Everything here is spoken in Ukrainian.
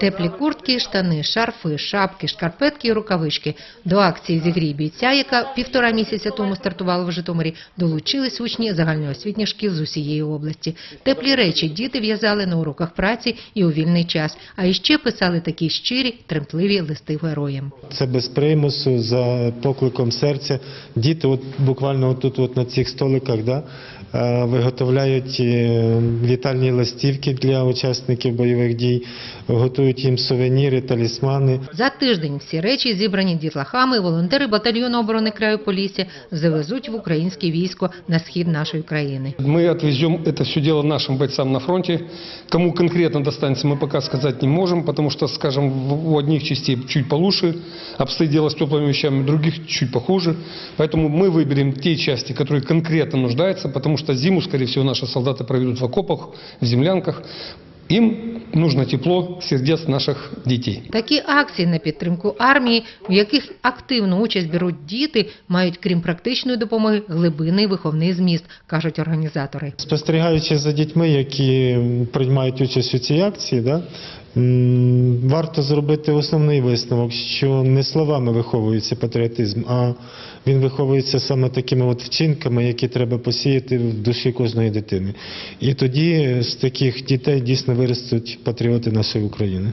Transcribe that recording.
Теплі куртки, штани, шарфи, шапки, шкарпетки і рукавички. До акції «Зігрій бійця», яка півтора місяця тому стартувала в Житомирі, долучились учні загальноосвітніх шкіл з усієї області. Теплі речі діти в'язали на уроках праці і у вільний час, а іще писали такі щирі, тремтливі листи героям. Це без примусу, за покликом серця. Діти, от буквально отут, от на цих столиках, да, е, виготовляють е, вітальні листівки для учасників бойових дій, готують їм сувеніри, талісмани. За тиждень всі речі, зібрані дітлахами, волонтери батальйону оборони краю Полісся, завезуть в українське військо на схід нашої країни. Мы отвезем это все дело нашим бойцам на фронте. Кому конкретно достанется, мы пока сказать не можем, потому что, скажем, в- у одних частей чуть получше обстоит дело с теплыми вещами, у других чуть похуже. Поэтому мы выберем те части, которые конкретно нуждаются, потому что зиму, скорее всего, наши солдаты проведут в окопах, в землянках. Им нужно тепло сердец наших дітей. Такі акції на підтримку армії, в яких активну участь беруть діти, мають, крім практичної допомоги, глибинний виховний зміст, кажуть організатори. Спостерігаючи за дітьми, які приймають участь у цій акції, да, варто зробити основний висновок, що не словами виховується патріотизм, а він виховується саме такими от вчинками, які треба посіяти в душі кожної дитини. І тоді з таких дітей дійсно виростуть патріоти нашої України.